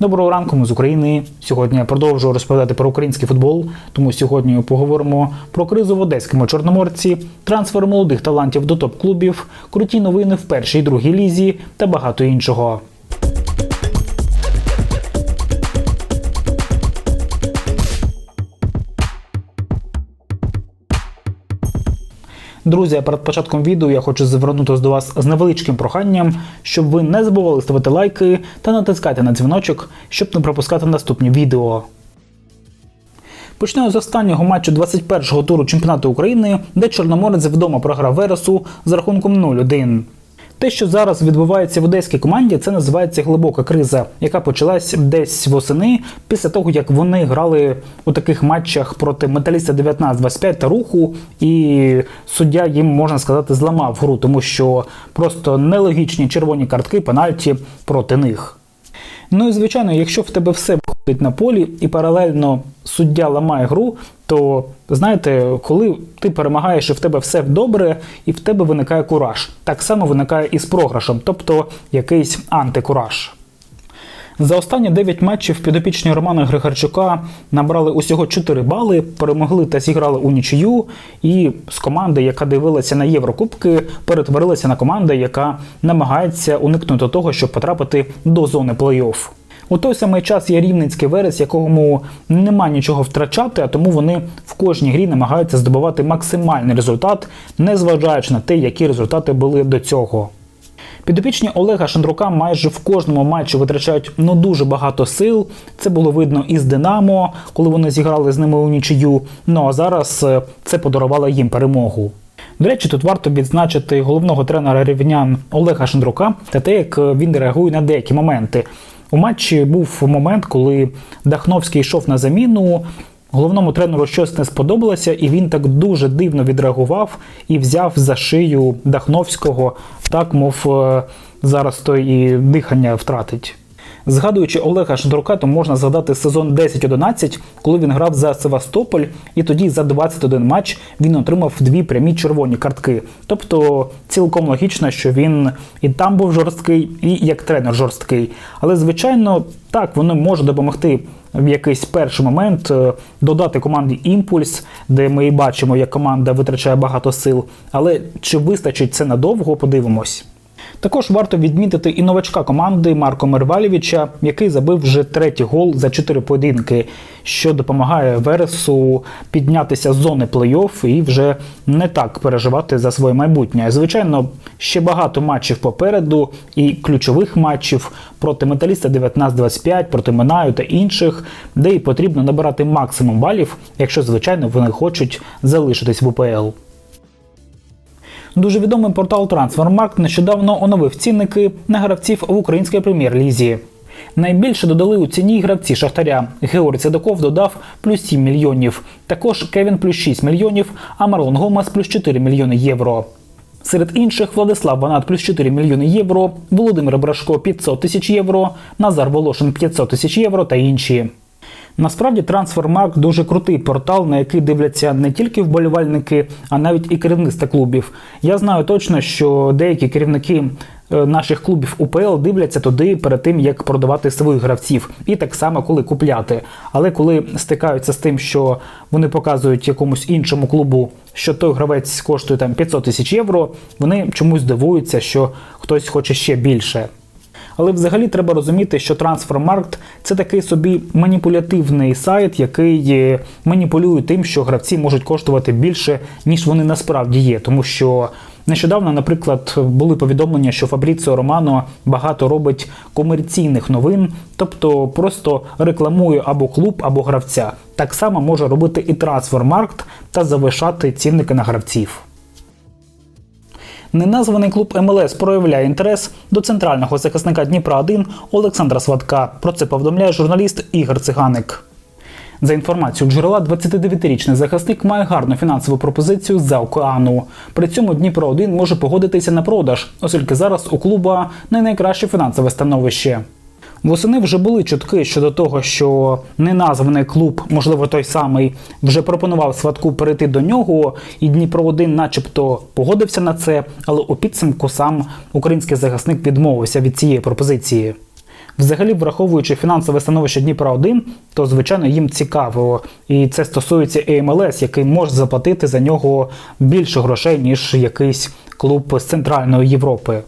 Доброго ранку, ми з України. Сьогодні я продовжую розповідати про український футбол. Тому сьогодні поговоримо про кризу в одеському чорноморці, трансфер молодих талантів до топ-клубів, круті новини в першій і другій лізі та багато іншого. Друзі, перед початком відео я хочу звернутися до вас з невеличким проханням, щоб ви не забували ставити лайки та натискати на дзвіночок, щоб не пропускати наступні відео. Почнемо з останнього матчу 21-го туру чемпіонату України, де Чорноморець вдома програв Вересу з рахунком 0-1. Те, що зараз відбувається в одеській команді, це називається глибока криза, яка почалась десь восени після того, як вони грали у таких матчах проти металіста 19-25 та руху, і суддя їм можна сказати зламав гру, тому що просто нелогічні червоні картки пенальті проти них. Ну і звичайно, якщо в тебе все виходить на полі і паралельно суддя ламає гру, то знаєте, коли ти перемагаєш і в тебе все добре, і в тебе виникає кураж. Так само виникає і з програшем, тобто якийсь антикураж. За останні 9 матчів підопічні Романа Григорчука набрали усього 4 бали, перемогли та зіграли у нічию. І з команди, яка дивилася на Єврокубки, перетворилася на команду, яка намагається уникнути того, щоб потрапити до зони плей-офф. У той самий час є рівненський верес, якому нема нічого втрачати, а тому вони в кожній грі намагаються здобувати максимальний результат, незважаючи на те, які результати були до цього. Підопічні Олега Шандрука майже в кожному матчі витрачають ну дуже багато сил. Це було видно із Динамо, коли вони зіграли з ними у нічию. Ну а зараз е, це подарувало їм перемогу. До речі, тут варто відзначити головного тренера рівнян Олега Шандрука та те, як він реагує на деякі моменти. У матчі був момент, коли Дахновський йшов на заміну. Головному тренеру щось не сподобалося, і він так дуже дивно відреагував і взяв за шию Дахновського, так мов е, зараз той і дихання втратить. Згадуючи Олега Шандрука, то можна згадати сезон 10-11, коли він грав за Севастополь, і тоді за 21 матч він отримав дві прямі червоні картки. Тобто цілком логічно, що він і там був жорсткий, і як тренер жорсткий. Але звичайно, так воно може допомогти в якийсь перший момент е, додати команді імпульс, де ми і бачимо, як команда витрачає багато сил. Але чи вистачить це надовго, подивимось. Також варто відмітити і новачка команди Марко Мервалєвича, який забив вже третій гол за чотири поєдинки, що допомагає Вересу піднятися з зони плей-офф і вже не так переживати за своє майбутнє. Звичайно, ще багато матчів попереду і ключових матчів проти металіста 19-25, проти Минаю та інших, де і потрібно набирати максимум балів, якщо звичайно вони хочуть залишитись в УПЛ. Дуже відомий портал Transfermarkt нещодавно оновив цінники на гравців в українській прем'єр-лізі. Найбільше додали у ціні гравці Шахтаря. Георгій Цедаков додав плюс 7 мільйонів. Також Кевін плюс 6 мільйонів, а Марлон Гомес плюс 4 мільйони євро. Серед інших Владислав Ванат плюс 4 мільйони євро, Володимир Брашко 500 тисяч євро, Назар Волошин 500 тисяч євро та інші. Насправді Трансфермарк дуже крутий портал, на який дивляться не тільки вболівальники, а навіть і керівництва клубів. Я знаю точно, що деякі керівники е, наших клубів УПЛ дивляться туди перед тим, як продавати своїх гравців, і так само коли купляти. Але коли стикаються з тим, що вони показують якомусь іншому клубу, що той гравець коштує там 500 тисяч євро, вони чомусь дивуються, що хтось хоче ще більше. Але взагалі треба розуміти, що Трансфермаркт це такий собі маніпулятивний сайт, який е, маніпулює тим, що гравці можуть коштувати більше, ніж вони насправді є. Тому що нещодавно, наприклад, були повідомлення, що Фабріціо Романо багато робить комерційних новин, тобто просто рекламує або клуб, або гравця. Так само може робити і Трансфермаркт та завишати цінники на гравців. Неназваний клуб МЛС проявляє інтерес до центрального захисника Дніпра 1 Олександра Сватка. Про це повідомляє журналіст Ігор Циганик. За інформацією джерела, 29-річний захисник має гарну фінансову пропозицію за океану. При цьому Дніпро 1 може погодитися на продаж, оскільки зараз у клуба не найкраще фінансове становище. Восени вже були чутки щодо того, що неназваний клуб, можливо, той самий, вже пропонував сватку перейти до нього, і Дніпро 1 начебто погодився на це, але у підсумку сам український захисник відмовився від цієї пропозиції. Взагалі, враховуючи фінансове становище Дніпра 1 то звичайно їм цікаво. І це стосується і МЛС, який може заплатити за нього більше грошей, ніж якийсь клуб з Центральної Європи.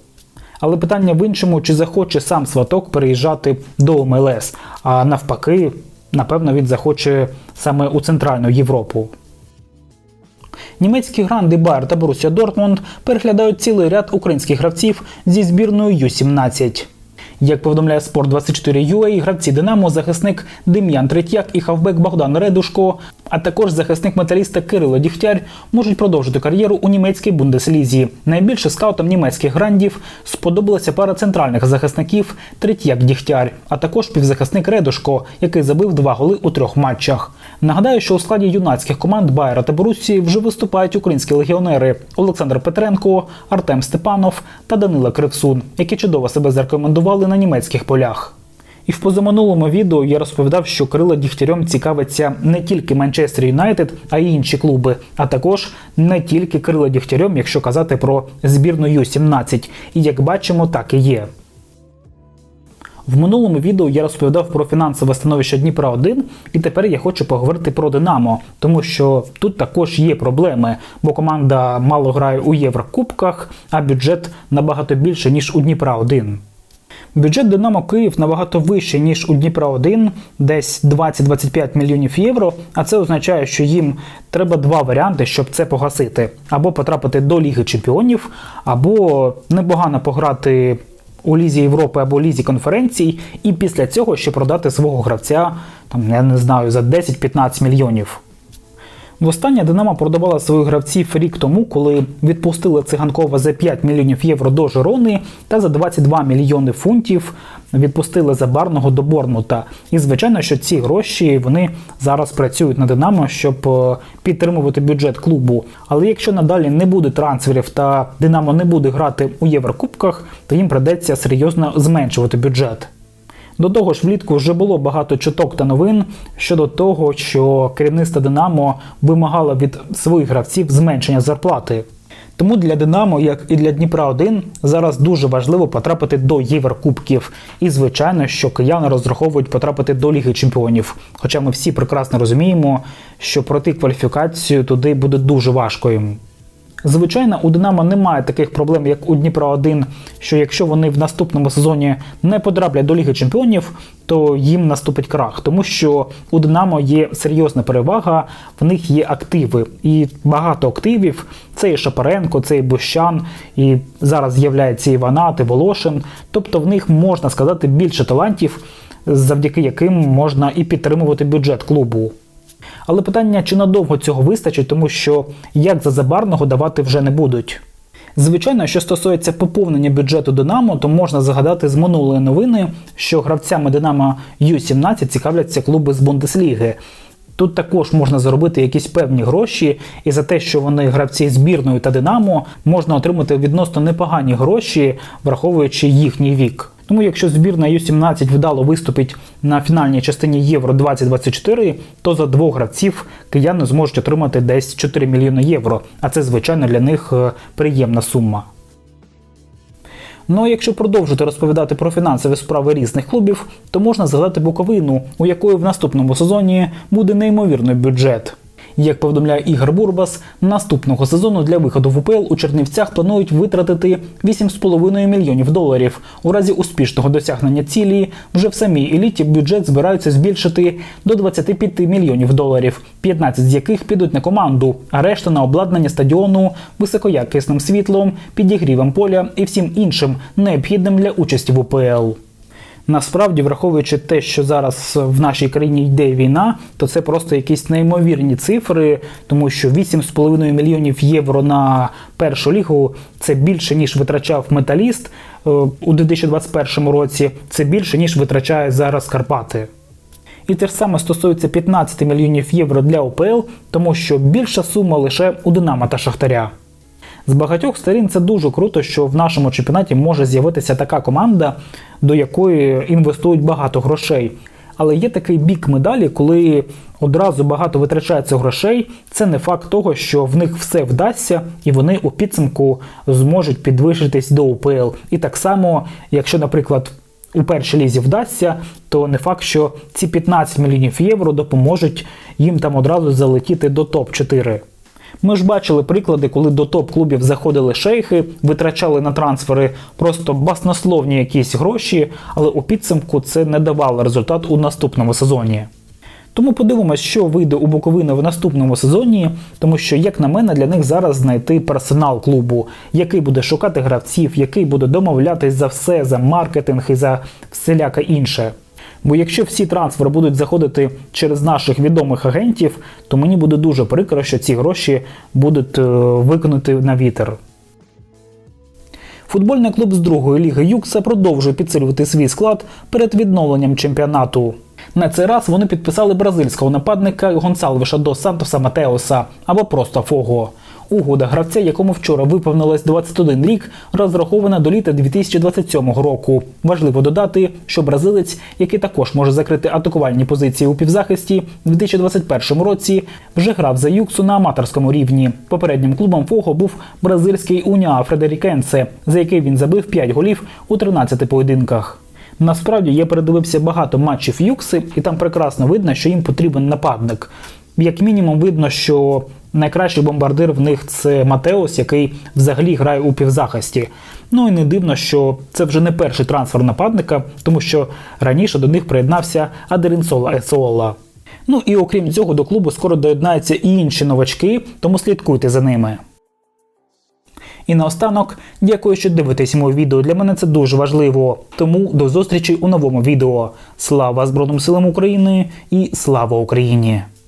Але питання в іншому, чи захоче сам сваток переїжджати до МЛС, а навпаки, напевно, він захоче саме у Центральну Європу. Німецькі гранди Байер та Борусsia Дортмунд переглядають цілий ряд українських гравців зі збірною Ю-17. Як повідомляє Спорт 24 UA, гравці Динамо, захисник Дем'ян Третьяк і хавбек Богдан Редушко, а також захисник металіста Кирило Дігтяр можуть продовжити кар'єру у німецькій бундеслізі. Найбільше скаутам німецьких грандів сподобалася пара центральних захисників Третьяк Дігтяр, а також півзахисник Редушко, який забив два голи у трьох матчах. Нагадаю, що у складі юнацьких команд Байера та Борусії вже виступають українські легіонери Олександр Петренко, Артем Степанов та Данила Кривсун, які чудово себе зарекомендували на німецьких полях. І в позаминулому відео я розповідав, що Кирило Дігтярьом цікавиться не тільки Манчестер Юнайтед, а й інші клуби, а також не тільки Кирило Дігтярьом, якщо казати про збірну Ю-17. І як бачимо, так і є. В минулому відео я розповідав про фінансове становище Дніпра 1 і тепер я хочу поговорити про Динамо, тому що тут також є проблеми, бо команда мало грає у Єврокубках, а бюджет набагато більше, ніж у Дніпра 1. Бюджет Динамо Київ набагато вищий, ніж у Дніпра 1, десь 20-25 мільйонів євро. А це означає, що їм треба два варіанти, щоб це погасити: або потрапити до Ліги Чемпіонів, або непогано пограти у Лізі Європи або Лізі конференцій, і після цього ще продати свого гравця, там я не знаю, за 10-15 мільйонів. Востаннє Динамо продавала своїх гравців рік тому, коли відпустили циганкова за 5 мільйонів євро до Жирони та за 22 мільйони фунтів відпустили Забарного до Борнмута. І звичайно, що ці гроші вони зараз працюють на Динамо, щоб е, підтримувати бюджет клубу. Але якщо надалі не буде трансферів та Динамо не буде грати у Єврокубках, то їм придеться серйозно зменшувати бюджет. До того ж, влітку вже було багато чуток та новин щодо того, що керівництво Динамо вимагало від своїх гравців зменшення зарплати. Тому для Динамо, як і для Дніпра 1 зараз дуже важливо потрапити до Єврокубків. І, звичайно, що кияни розраховують потрапити до Ліги Чемпіонів. Хоча ми всі прекрасно розуміємо, що пройти кваліфікацію туди буде дуже важко. Звичайно, у Динамо немає таких проблем, як у Дніпра 1 що якщо вони в наступному сезоні не потраплять до Ліги Чемпіонів, то їм наступить крах, тому що у Динамо є серйозна перевага, в них є активи, і багато активів. Це і Шапаренко, це і Бущан, і зараз з'являється і Ванат, і Волошин. Тобто в них можна сказати більше талантів, завдяки яким можна і підтримувати бюджет клубу. Але питання, чи надовго цього вистачить, тому що як за забарного давати вже не будуть. Звичайно, що стосується поповнення бюджету Динамо, то можна згадати з минулої новини, що гравцями Динамо Ю-17 цікавляться клуби з Бундесліги. Тут також можна заробити якісь певні гроші, і за те, що вони гравці збірної та Динамо, можна отримати відносно непогані гроші, враховуючи їхній вік. Тому, якщо збірна Ю-17 вдало виступить на фінальній частині Євро 2024, то за двох гравців кияни зможуть отримати десь 4 мільйони євро. А це, звичайно, для них е, приємна сума. Ну а якщо продовжити розповідати про фінансові справи різних клубів, то можна згадати Буковину, у якої в наступному сезоні буде неймовірний бюджет. Як повідомляє Ігор Бурбас, наступного сезону для виходу в УПЛ у Чернівцях планують витратити 8,5 мільйонів доларів. У разі успішного досягнення цілі вже в самій еліті бюджет збираються збільшити до 25 мільйонів доларів, 15 з яких підуть на команду, а решта на обладнання стадіону, високоякісним світлом, підігрівом поля і всім іншим необхідним для участі в УПЛ. Насправді, враховуючи те, що зараз в нашій країні йде війна, то це просто якісь неймовірні цифри, тому що 8,5 мільйонів євро на першу лігу це більше ніж витрачав металіст е, у 2021 році. Це більше ніж витрачає зараз Карпати. І те ж саме стосується 15 мільйонів євро для ОПЛ, тому що більша сума лише у Динамо та Шахтаря. З багатьох сторін це дуже круто, що в нашому чемпіонаті може з'явитися така команда, до якої інвестують багато грошей. Але є такий бік медалі, коли одразу багато витрачається грошей. Це не факт того, що в них все вдасться, і вони у підсумку зможуть підвищитись до УПЛ. І так само, якщо, наприклад, у першій лізі вдасться, то не факт, що ці 15 мільйонів євро допоможуть їм там одразу залетіти до топ-4. Ми ж бачили приклади, коли до топ-клубів заходили шейхи, витрачали на трансфери просто баснословні якісь гроші, але у підсумку це не давало результат у наступному сезоні. Тому подивимось, що вийде у Буковини в наступному сезоні, тому що, як на мене, для них зараз знайти персонал клубу, який буде шукати гравців, який буде домовлятись за все, за маркетинг і за всіляке інше. Бо якщо всі трансфери будуть заходити через наших відомих агентів, то мені буде дуже прикро, що ці гроші будуть е, викинути на вітер. Футбольний клуб з другої ліги Юкса продовжує підсилювати свій склад перед відновленням чемпіонату. На цей раз вони підписали бразильського нападника Гонсалвеша до Сантоса Матеоса або просто Фого. Угода гравця, якому вчора виповнилось 21 рік, розрахована до літа 2027 року. Важливо додати, що бразилець, який також може закрити атакувальні позиції у півзахисті, в 2021 році вже грав за Юксу на аматорському рівні. Попереднім клубом Фого був бразильський Уніа Фредерікенсе, за який він забив 5 голів у 13 поєдинках. Насправді я передивився багато матчів Юкси, і там прекрасно видно, що їм потрібен нападник. Як мінімум, видно, що найкращий бомбардир в них це Матеос, який взагалі грає у півзахисті. Ну і не дивно, що це вже не перший трансфер нападника, тому що раніше до них приєднався Адерінсола Есола. Ну і окрім цього, до клубу скоро доєднаються і інші новачки, тому слідкуйте за ними. І наостанок, дякую, що дивитесь моє відео. Для мене це дуже важливо. Тому до зустрічі у новому відео. Слава Збройним силам України і слава Україні!